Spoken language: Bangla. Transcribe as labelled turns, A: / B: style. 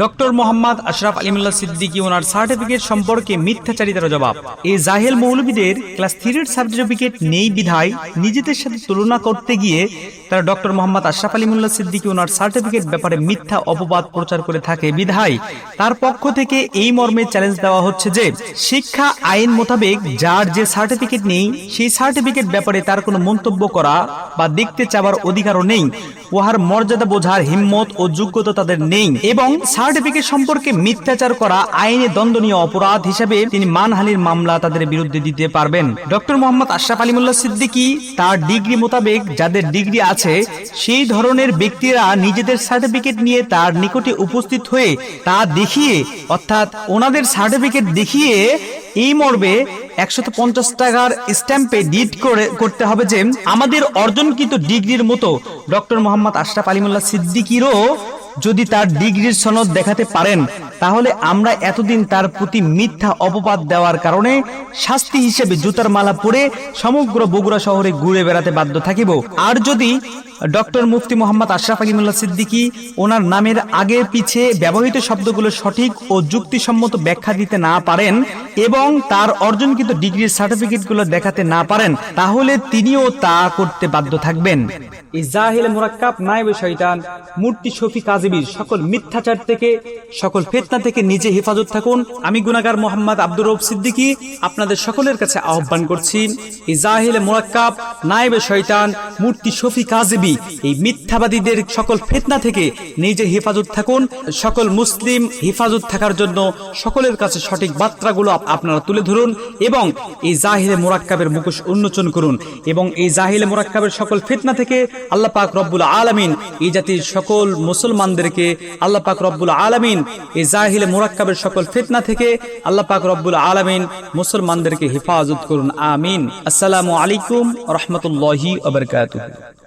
A: ডক্টর মোহাম্মদ আশরাফ আলিমুল্লাহ সিদ্দিকী ওনার সার্টিফিকেট সম্পর্কে মিথ্যাচারিতার জবাব। এই জাহেল মৌলবীদের ক্লাস থ্রির সার্টিফিকেট নেই বিধায় নিজেদের সাথে তুলনা করতে গিয়ে তারা ডক্টর মোহাম্মদ আশরাফ আলিমুল্লাহ সিদ্দিকী ওনার সার্টিফিকেট ব্যাপারে মিথ্যা অপবাদ প্রচার করে থাকে বিধায়। তার পক্ষ থেকে এই মর্মে চ্যালেঞ্জ দেওয়া হচ্ছে যে, শিক্ষা আইন মোতাবেক যার যে সার্টিফিকেট নেই, সেই সার্টিফিকেট ব্যাপারে তার কোনো মন্তব্য করা বা দেখতে চাওয়ার অধিকারও নেই। উহার মর্যাদা বোঝার হিম্মত ও যোগ্যতা তাদের নেই। এবং সার্টিফিকেট সম্পর্কে মিথ্যাচার করা আইনে দণ্ডনীয় অপরাধ হিসেবে তিনি মানহানির মামলা তাদের বিরুদ্ধে দিতে পারবেন। ডক্টর মোহাম্মদ আশরাফ আলিমুল্লাহ সিদ্দিকী তার ডিগ্রি মোতাবেক যাদের ডিগ্রি আছে, সেই ধরনের ব্যক্তিরা নিজেদের সার্টিফিকেট নিয়ে তার নিকটে উপস্থিত হয়ে তা দেখিয়ে, অর্থাৎ ওনাদের সার্টিফিকেট দেখিয়ে এই মর্বে একশত পঞ্চাশ টাকার স্ট্যাম্পে ডিট করে, করতে হবে যে আমাদের অর্জনকৃত ডিগ্রির মতো ডক্টর মোহাম্মদ আশরাফ আলিমুল্লাহ সিদ্দিকিরও যদি তার ডিগ্রির সনদ দেখাতে পারেন, তাহলে আমরা এতদিন তার প্রতি মিথ্যা অপবাদ দেওয়ার কারণে শাস্তি হিসেবে জুতার মালা পরে সমগ্র বগুড়া শহরে ঘুরে বেড়াতে বাধ্য থাকিব। আর যদি ডক্টর মুফতি মোহাম্মদ আশরাফ আলিমুল্লাহ সিদ্দিকী ওনার নামের আগে পিছে ব্যবহৃত শব্দগুলো সঠিক ও যুক্তিসম্মত ব্যাখ্যা দিতে না পারেন এবং তার অর্জনকৃত ডিগ্রির সার্টিফিকেটগুলো দেখাতে না পারেন, তাহলে তিনিও তা করতে বাধ্য থাকবেন। মূর্তি শফি কাজিবির সকল মিথ্যাচার থেকে, সকল ফেতনা থেকে নিজে হেফাজত থাকুন। আমি গুনাগার মোহাম্মদ আব্দুর রব সিদ্দিকী আপনাদের সকলের কাছে আহ্বান করছি ইজাহিল মুরাক্কাব, নায়েবে শয়তান, মূর্তি শফি কাজিবি, এই মিথ্যাবাদীদের সকল ফেতনা থেকে নিজে হেফাজত থাকুন। সকল মুসলিম হেফাজত থাকার জন্য সকলের কাছে সঠিক বার্তাগুলো আপ- আপনারা তুলে ধরুন এবং এই জাহিলে মোরাক্কাবের মুখোশ উন্মোচন করুন এবং এই জাহিলে মোরাক্কাবের সকল ফিতনা থেকে আল্লাহ পাক রব্বুল আলামিন এই জাতির সকল মুসলমানদেরকে আল্লাহ পাক রব্বুল আলমিন এই জাহিলে মোরাক্কাবের সকল ফিতনা থেকে আল্লাহ পাক রব্বুল আলমিন মুসলমানদেরকে হেফাজত করুন, আমিন। আসসালামু আলাইকুম রহমতুল্লাহি ওবরকাতুহু